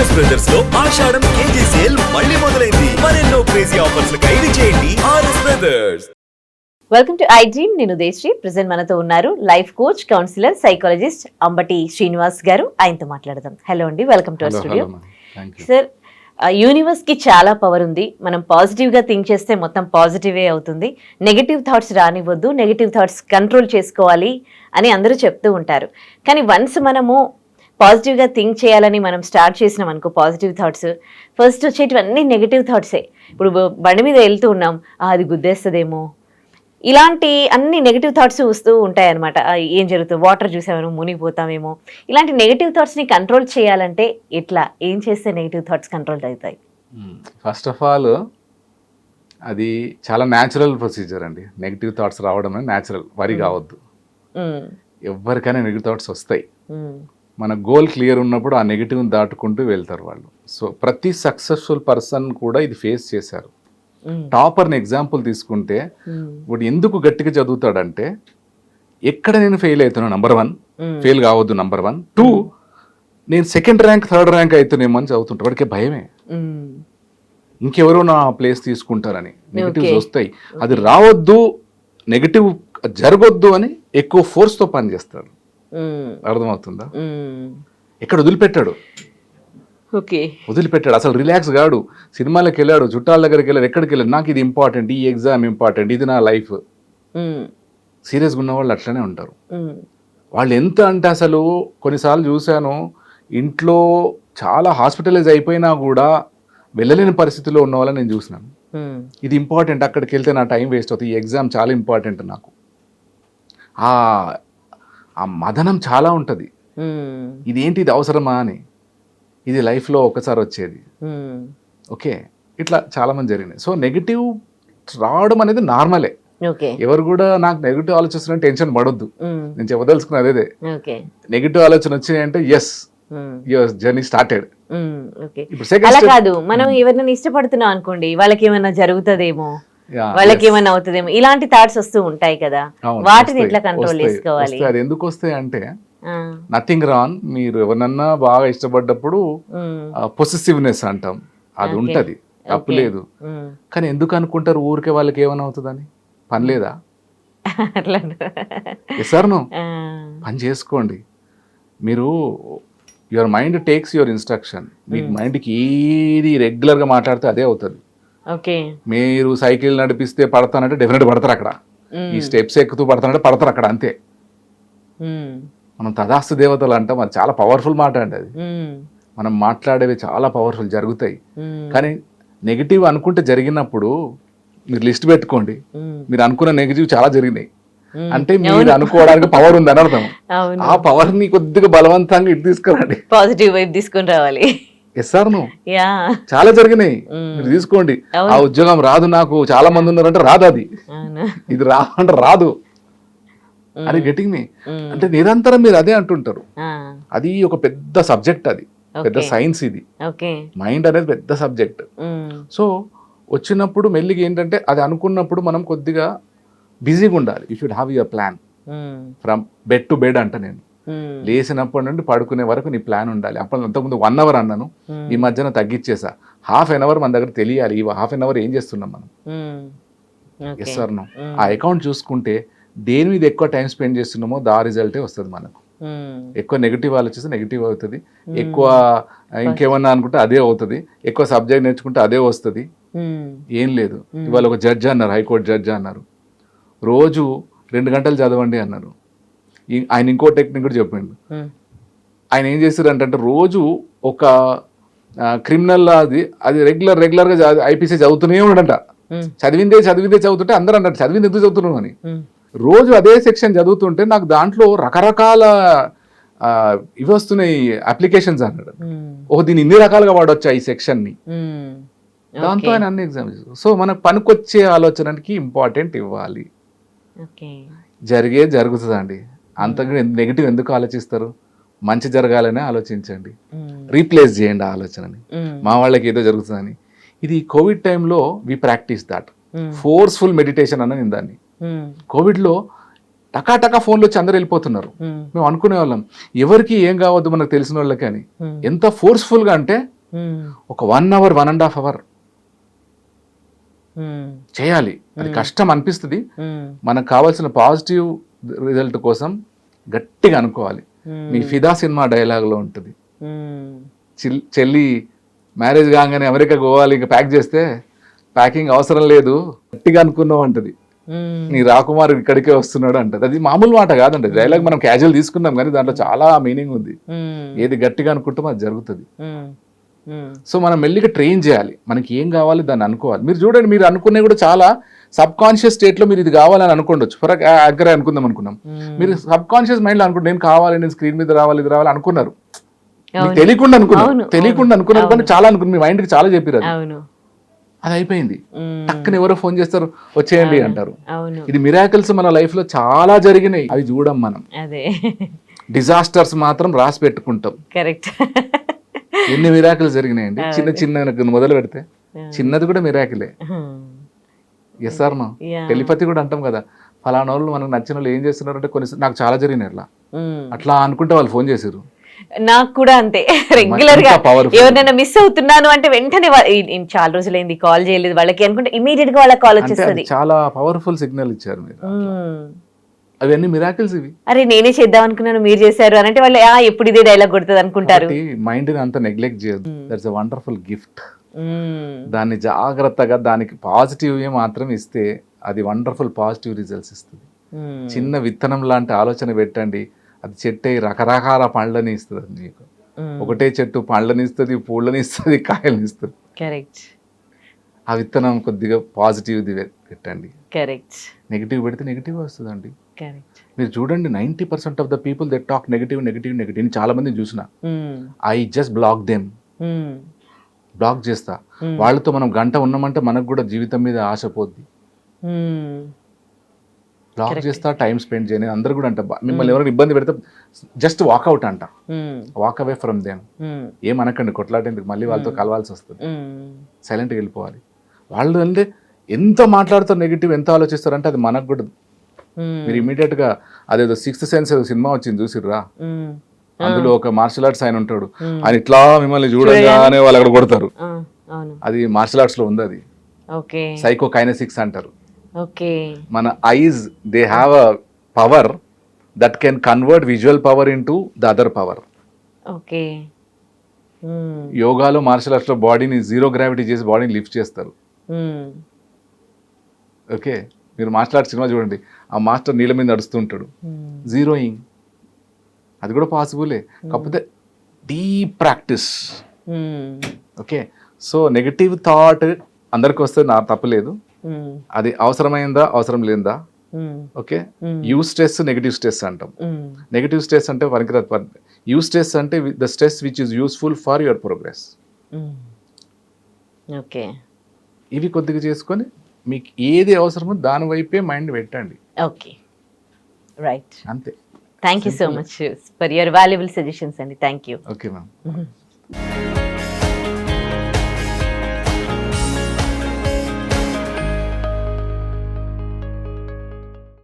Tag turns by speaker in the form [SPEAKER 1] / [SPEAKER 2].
[SPEAKER 1] RS బ్రదర్స్లో Ashadham KG sale మళ్ళీ మొదలైంది. మరెన్నో క్రేజీ ఆఫర్స్ ఖైదీ చేయండి RS brothers
[SPEAKER 2] welcome to I dream నేను దేశ్రీ ప్రజెంట్ మనతో ఉన్నారు life coach counsellor psychologist Ambati Srinivas garu. ఆయనతో మాట్లాడదాం. హలో అండి. వెల్కమ్ టు స్టూడియో సార్ యూనివర్స్కి చాలా పవర్ ఉంది. మనం పాజిటివ్గా థింక్ చేస్తే మొత్తం పాజిటివే అవుతుంది. నెగటివ్ థాట్స్ రానివ్వద్దు. నెగటివ్ థాట్స్ కంట్రోల్ చేసుకోవాలి అని అందరూ చెప్తూ ఉంటారు. కానీ వన్స్ మనము పాజిటివ్గా థింక్ చేయాలని మనం స్టార్ట్ చేసినాం అనుకో పాజిటివ్ థాట్స్. ఫస్ట్ వచ్చేటివన్నీ నెగిటివ్ థాట్సే. ఇప్పుడు బండి మీద వెళ్తూ ఉన్నాం "ఆ, అది గుద్దేస్తుందేమో. ఇలాంటి అన్ని నెగిటివ్ థాట్స్ వస్తూ ఉంటాయి అనమాట ఏం జరుగుతుంది? వాటర్ చూసామేమో మునిగిపోతామేమో. ఇలాంటి నెగిటివ్ థాట్స్ని కంట్రోల్ చేయాలంటే ఎట్లా? ఏం చేస్తే నెగిటివ్ థాట్స్ కంట్రోల్ అవుతాయి?
[SPEAKER 3] ఫస్ట్ ఆఫ్ ఆల్ అది చాలా న్యాచురల్ ప్రొసీజర్ అండి. నెగిటివ్ థాట్స్ రావడం అనేది న్యాచురల్. వరి కావద్దు. ఎవరికైనా నెగిటివ్ థాట్స్ వస్తాయి. మన గోల్ క్లియర్ ఉన్నప్పుడు ఆ నెగిటివ్ని దాటుకుంటూ వెళ్తారు వాళ్ళు. సో ప్రతి సక్సెస్ఫుల్ పర్సన్ కూడా ఇది ఫేస్ చేశారు. టాపర్ని ఎగ్జాంపుల్ తీసుకుంటే వాడు ఎందుకు గట్టిగా చదువుతాడంటే ఎక్కడ నేను ఫెయిల్ అవుతున్నాను నంబర్ వన్ ఫెయిల్ కావద్దు నంబర్ వన్ టూ నేను సెకండ్ ర్యాంక్ థర్డ్ ర్యాంక్ అవుతున్నామో అని చదువుతుంటాడు. వాడికి భయమే. ఇంకెవరో నా ప్లేస్ తీసుకుంటారని. నెగిటివ్స్. వస్తాయి. అది రావద్దు నెగిటివ్ జరగొద్దు అని ఎక్కువ ఫోర్స్తో పనిచేస్తాడు అర్థమవుతుందా. ఎక్కడ వదిలిపెట్టాడు?
[SPEAKER 2] ఓకే.
[SPEAKER 3] వదిలిపెట్టాడు. అసలు రిలాక్స్ గాడు. సినిమాలకు వెళ్ళాడు చుట్టాల దగ్గరికి వెళ్ళాడు ఎక్కడికి వెళ్ళాడు? నాకు ఇది ఇంపార్టెంట్ ఈ ఎగ్జామ్ ఇంపార్టెంట్ ఇది నా లైఫ్ సీరియస్గా ఉన్న వాళ్ళు అట్లనే ఉంటారు. వాళ్ళు ఎంత అంటే అసలు కొన్నిసార్లు చూశాను ఇంట్లో చాలా హాస్పిటలైజ్ అయిపోయినా కూడా వెళ్ళలేని పరిస్థితిలో ఉన్న వాళ్ళని నేను చూసినాను. ఇది ఇంపార్టెంట్ అక్కడికి వెళ్తే నా టైం వేస్ట్ అవుతుంది. ఈ ఎగ్జామ్ చాలా ఇంపార్టెంట్ నాకు. ఆ మదనం చాలా ఉంటుంది. ఇదేంటి ఇది అవసరమా అని. ఇది లైఫ్లో ఒకసారి వచ్చేది. ఓకే. ఇట్లా చాలామంది జరిగినాయి. సో నెగిటివ్ రావడం అనేది నార్మలే. ఎవరు కూడా నాకు నెగిటివ్ ఆలోచిస్తున్న టెన్షన్ పడొద్దు. నేను చెప్పదలుచుకున్నది అదే. నెగిటివ్ ఆలోచన వచ్చినాయి అంటే ఎస్ యువర్ జర్నీ స్టార్టెడ్
[SPEAKER 2] అలా కాదు. మనం ఎవరినైనా ఇష్టపడుతున్నాం అనుకోండి వాళ్ళకి ఏమైనా జరుగుతుందేమో. వాళ్ళకి ఏమైనా అవుతుందేమో. ఇలాంటి థాట్స్ వస్తూ ఉంటాయి కదా. వాటిని ఎట్లా కంట్రోల్ చేసుకోవాలి?
[SPEAKER 3] అది ఎందుకు వస్తాయి అంటే నథింగ్ రాన్ మీరు ఎవరినన్నా బాగా ఇష్టపడ్డప్పుడు పొసెసివ్నెస్ అంటాం. అది. ఉంటది తప్పు. లేదు. కానీ ఎందుకు అనుకుంటారు ఊరికే వాళ్ళకి ఏమైనా అవుతుందని? పని లేదా? సార్ పని చేసుకోండి. మీరు your mind takes your instruction మీ. మైండ్కి ఏది రెగ్యులర్గా మాట్లాడితే అదే అవుతుంది. మీరు సైకిల్ నడిపిస్తే పడతానంటే డెఫినెట్ పడతారు అక్కడ. ఈ స్టెప్స్ ఎక్కుతూ పడతానంటే పడతారు అక్కడ అంతే. మనం తదాస్తు దేవతలు అంటాం అది చాలా పవర్ఫుల్ మాట అండి అది. మనం మాట్లాడేవి చాలా పవర్ఫుల్ జరుగుతాయి. కానీ నెగిటివ్ అనుకుంటే జరిగినప్పుడు మీరు లిస్ట్ పెట్టుకోండి. మీరు అనుకున్న నెగిటివ్ చాలా జరిగినాయి. అంటే మీరు అనుకోవడానికి పవర్ ఉంది అని అర్థం ఆ పవర్ని కొద్దిగా బలవంతంగా ఇటు తీసుకురండి.
[SPEAKER 2] పాజిటివ్ వైపు తీసుకొని రావాలి.
[SPEAKER 3] ఎస్ సార్ నువ్వు
[SPEAKER 2] యా.
[SPEAKER 3] చాలా జరిగినాయి. మీరు తీసుకోండి. ఆ ఉద్యోగం రాదు నాకు. చాలా మంది ఉన్నారంటే రాదు అది. ఇది రా అంటే రాదు. అని గెటింగ్ మీ. అంటే నిరంతరం మీరు అదే అంటుంటారు. అది ఒక పెద్ద సబ్జెక్ట్ అది. పెద్ద. సైన్స్ ఇది. మైండ్ అనేది పెద్ద సబ్జెక్ట్ సో వచ్చినప్పుడు మెల్లిగా ఏంటంటే అది అనుకున్నప్పుడు మనం కొద్దిగా బిజీగా ఉండాలి. You should have your plan from bed to bed అంట నేను. లేచినప్పటి నుండి పడుకునే వరకు నీ ప్లాన్ ఉండాలి. అప్పుడు అంతకుముందు వన్ అవర్ అన్నాను. ఈ మధ్యన తగ్గించేసా. హాఫ్ అన్ అవర్ మన దగ్గర తెలియాలి. ఈ హాఫ్ అన్ అవర్ ఏం చేస్తున్నాం మనం. ఎస్ సార్ నో ఆ అకౌంట్ చూసుకుంటే దేని మీద ఎక్కువ టైం స్పెండ్ చేస్తున్నామో దా రిజల్టే వస్తుంది మనకు. ఎక్కువ నెగిటివ్ ఆలోచిస్తే నెగిటివ్ అవుతుంది. ఎక్కువ ఇంకేమన్నా అనుకుంటే అదే అవుతుంది. ఎక్కువ సబ్జెక్ట్ నేర్చుకుంటే అదే వస్తుంది. ఏం లేదు. ఇవాళ ఒక జడ్జి అన్నారు హైకోర్టు జడ్జి అన్నారు. రోజు రెండు గంటలు చదవండి అన్నారు. ఆయన ఇంకో టెక్నిక్ కూడా చెప్పిండు. ఆయన ఏం అంటే రోజు ఒక క్రిమినల్ అది అది రెగ్యులర్ రెగ్యులర్గా ఐపీసీ చదువుతూనే ఉండట
[SPEAKER 2] ఉమ్,
[SPEAKER 3] చదివిందే చదివిందే చదువుతుంటే అందరూ అన్నట్టు చదివింది ఎందుకు చదువుతున్నావు? అని. రోజు అదే సెక్షన్ చదువుతుంటే నాకు దాంట్లో రకరకాల ఇవి వస్తున్నాయి అప్లికేషన్స్ అన్నాడు.
[SPEAKER 2] ఉమ్,
[SPEAKER 3] ఓ దీన్ని ఇన్ని రకాలుగా వాడొచ్చా ఈ సెక్షన్ని దాంతో. ఆయన అన్ని ఎగ్జామ్స్ సో మనకు పనికొచ్చే ఆలోచనకి ఇంపార్టెంట్ ఇవ్వాలి. జరిగే జరుగుతుందండి. అంతగా నెగిటివ్ ఎందుకు ఆలోచిస్తారు? మంచి జరగాలనే ఆలోచించండి. రీప్లేస్ చేయండి ఆ ఆలోచనని. మా వాళ్ళకి ఏదో జరుగుతుందని. ఇది కోవిడ్ టైంలో we practice that forceful meditation అన్న నేను దాన్ని. కోవిడ్లో టకా టకా ఫోన్లు వచ్చి అందరు వెళ్ళిపోతున్నారు. మేము. అనుకునే వాళ్ళం ఎవరికి ఏం కావద్దు మనకు తెలిసిన వాళ్ళకి అని. ఎంత ఫోర్స్ఫుల్గా అంటే ఒక one hour one and half hour చేయాలి. అది కష్టం అనిపిస్తుంది. మనకు కావాల్సిన పాజిటివ్ రిజల్ట్ కోసం గట్టిగా అనుకోవాలి. మీ ఫిదా సినిమా డైలాగ్లో ఉంటుంది. చెల్లి మ్యారేజ్ కాగానే అమెరికా పోవాలి ఇంకా ప్యాక్ చేస్తే ప్యాకింగ్ అవసరం లేదు. గట్టిగా అనుకున్నావు అంటది. నీ రాకుమార్ ఇక్కడికే వస్తున్నాడు అంటది. అది మామూలు మాట కాదండి. డైలాగ్ మనం క్యాజువల్ తీసుకున్నాం కానీ దాంట్లో చాలా మీనింగ్ ఉంది. ఏది గట్టిగా అనుకుంటామో అది జరుగుతుంది. సో మనం మెల్లిగా ట్రైన్ చేయాలి. మనకి ఏం కావాలి దాన్ని అనుకోవాలి. మీరు చూడండి మీరు అనుకునే కూడా చాలా సబ్ కాన్షియస్ స్టేట్లో మీరు ఇది కావాలని అనుకోండొచ్చు. ఫర్ అగ్గర అనుకుందాం అనుకున్నాం. మీరు సబ్ కాన్షియస్ మైండ్లో అనుకుంటే నేను కావాలి నేను స్క్రీన్ మీద రావాలి ఇది రావాలి అనుకున్నారు. తెలియకుండా అనుకున్నారు తెలియకుండా అనుకున్నారు కానీ చాలా అనుకున్నారు మీ మైండ్కి చాలా చెప్పారు అది. అయిపోయింది. టక్కన ఎవరో ఫోన్ చేస్తారు వచ్చేయండి అంటారు. ఇది మిరాకిల్స్ మన లైఫ్లో చాలా జరిగినాయి. అవి చూడం మనం.
[SPEAKER 2] అదే.
[SPEAKER 3] డిజాస్టర్స్ మాత్రం రాసి పెట్టుకుంటాం.
[SPEAKER 2] కరెక్ట్.
[SPEAKER 3] ఎన్ని మిరాకిల్స్ జరిగినాయండి? చిన్న చిన్న మొదలు పెడితే చిన్నది కూడా మిరాకిలే ఎస్ సార్ మా. టెలిపతి కూడా అంటాం కదా. ఫలానా వాళ్ళు మనకు నచ్చిన వాళ్ళు ఏం చేస్తున్నారు అంటే కొన్ని నాకు చాలా జరిగినాయి అట్లా. అట్లా అనుకుంటే వాళ్ళు ఫోన్ చేశారు
[SPEAKER 2] నాకు కూడా అంతే.
[SPEAKER 3] రెగ్యులర్గా.
[SPEAKER 2] ఎవరినైనా మిస్ అవుతున్నాను అంటే వెంటనే చాలా రోజులైంది కాల్ చేయలేదు వాళ్ళకి అనుకుంటే ఇమీడియట్గా వాళ్ళకి కాల్ వచ్చేస్తుంది.
[SPEAKER 3] చాలా పవర్ఫుల్ సిగ్నల్ ఇచ్చారు మీరు
[SPEAKER 2] ఉమ్.
[SPEAKER 3] అవన్నీ మిరాకిల్స్ ఇవి.
[SPEAKER 2] అరే నేనే చేద్దాం అనుకున్నాను మీరు చేశారు అని అంటే వాళ్ళు "ఆ, ఎప్పుడు ఇదే డైలాగ్ కొడుతుంది అనుకుంటారు.
[SPEAKER 3] మైండ్ని అంత నెగ్లెక్ట్ చేయదు దట్స్ అ వండర్ఫుల్ గిఫ్ట్ దాన్ని జాగ్రత్తగా దానికి పాజిటివ్ మాత్రం ఇస్తే అది వండర్ఫుల్ పాజిటివ్ రిజల్ట్స్ ఇస్తుంది.
[SPEAKER 2] ఉమ్,
[SPEAKER 3] చిన్న విత్తనం లాంటి ఆలోచన పెట్టండి. అది చెట్టు రకరకాల పండ్లని ఇస్తుంది అది మీకు.
[SPEAKER 2] ఉమ్,
[SPEAKER 3] ఒకటే చెట్టు పండ్లని ఇస్తుంది పూలని ఇస్తుంది కాయలని ఇస్తుంది.
[SPEAKER 2] కరెక్ట్
[SPEAKER 3] ఆ విత్తనం కొద్దిగా పాజిటివ్ది పెట్టండి.
[SPEAKER 2] కరెక్ట్
[SPEAKER 3] నెగిటివ్ పెడితే నెగిటివ్ వస్తుందండి. మీరు చూడండి ninety percent of the people that talk negative negative negative చాలా మందిని చూసిన. I just block them block చేస్తా. వాళ్ళతో మనం గంట ఉన్నామంటే మనకు కూడా జీవితం మీద ఆశ పోద్ది. బ్లాక్ చేస్తా టైం స్పెండ్ చేయని అందరు కూడా అంట "బా- మిమ్మల్ని ఎవరైనా ఇబ్బంది పెడితే జస్ట్ వాకౌట్ అంట. వాక్ అవే ఫ్రమ్ దెమ్ ఏమనకండి కొట్లాడేందుకు మళ్ళీ వాళ్ళతో కలవాల్సి వస్తుంది. సైలెంట్గా వెళ్ళిపోవాలి. వాళ్ళు అంటే ఎంత మాట్లాడతారు నెగిటివ్ ఎంత ఆలోచిస్తారు అంటే అది మనకు కూడా మీరు immediate గా అదేదో సిక్స్త్ సెన్స్ సినిమా వచ్చింది చూసిర్రా. అందులో ఒక మార్షల్ ఆర్ట్స్ ఆయన ఉంటాడు. ఆయన ఇట్లా మిమ్మల్ని చూడగానే వాళ్ళు అక్కడ కొడతారు. అది మార్షల్ ఆర్ట్స్లో ఉంది అది. సైకో కైనసిక్స్ అంటారు. మన eyes they have a power that can convert visual power in to the other power
[SPEAKER 2] okay
[SPEAKER 3] యోగాలో మార్షల్ ఆర్ట్స్లో బాడీని జీరో గ్రావిటీ చేసి బాడీని లిఫ్ట్ చేస్తారు. ఓకే. మీరు మార్షల్ ఆర్ట్స్ సినిమా చూడండి. ఆ మాస్టర్ నీళ్ళ మీద నడుస్తుంటాడు జీరోయింగ్ అది కూడా పాసిబులే కాకపోతే deep practice okay so negative thought అందరికి వస్తే నా తప్పలేదు
[SPEAKER 2] ఉమ్,
[SPEAKER 3] అది అవసరమైందా అవసరం లేదా okay
[SPEAKER 2] Hmm.
[SPEAKER 3] Eustress negative stress అంటాం. నెగటివ్ స్ట్రెస్ అంటే పనికిరాదు. యూ స్ట్రెస్ అంటే the stress which is useful for your progress.
[SPEAKER 2] Okay
[SPEAKER 3] ఇవి కొద్దిగా చేసుకొని మీకు ఏది అవసరమో దాని వైపే మైండ్ పెట్టండి.
[SPEAKER 2] ఓకే రైట్
[SPEAKER 3] అంతే.
[SPEAKER 2] Thank you so much for your valuable suggestions అండి థ్యాంక్ యూ
[SPEAKER 3] ఓకే మ్యామ్